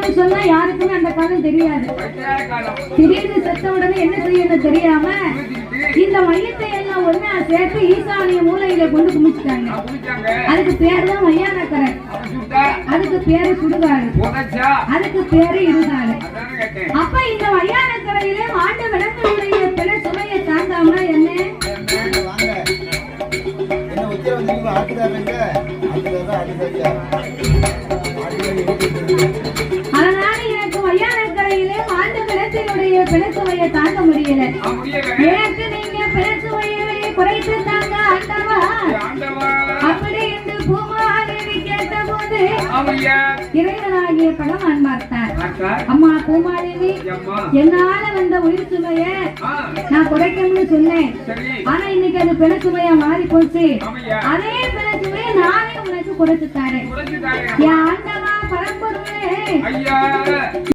அப்படின்னு சொன்னா யாருக்குமே அந்த காலம் தெரியாது. திடீர்னு செத்த உடனே என்ன செய்யணும் தெரியாம இந்த மையத்தை எல்லாம் ஒண்ணா சேர்த்து ஈசானிய மூலையில கொண்டு குமிச்சுட்டாங்க. அதுக்கு பேரு தான் மையானக்கரை. அதுக்கு பேரு சுடுகாடு. அதுக்கு பேரு இருந்தாரு அப்ப இந்த மையானக்கரையிலே ஆண்டு விளக்குடைய பிற சுமையை தாங்காம என்ன? என்ன உத்தியோகம் தெரியுமா? ஆட்டுக்காரங்க ஆட்டுக்காரர் விளக்கினுடைய தாங்க முடியல. எனக்கு நீங்க பிற குறைத்து தாங்க ஆண்டவா. அப்படி என்று பூமாதேவி கேட்டபோது போது இறைவனாகிய படம் அன்பார்த்தார் அம்மா பூமாதேவி என்னால வந்த உயிர் சுமைய நான் குறைக்கணும்னு சொன்னேன். ஆனா இன்னைக்கு அது பிண மாறி போச்சு அதே பிண நானே உனக்கு குறைச்சு தரேன். என் ஆண்டவா பரம்பொருளே. ஐயா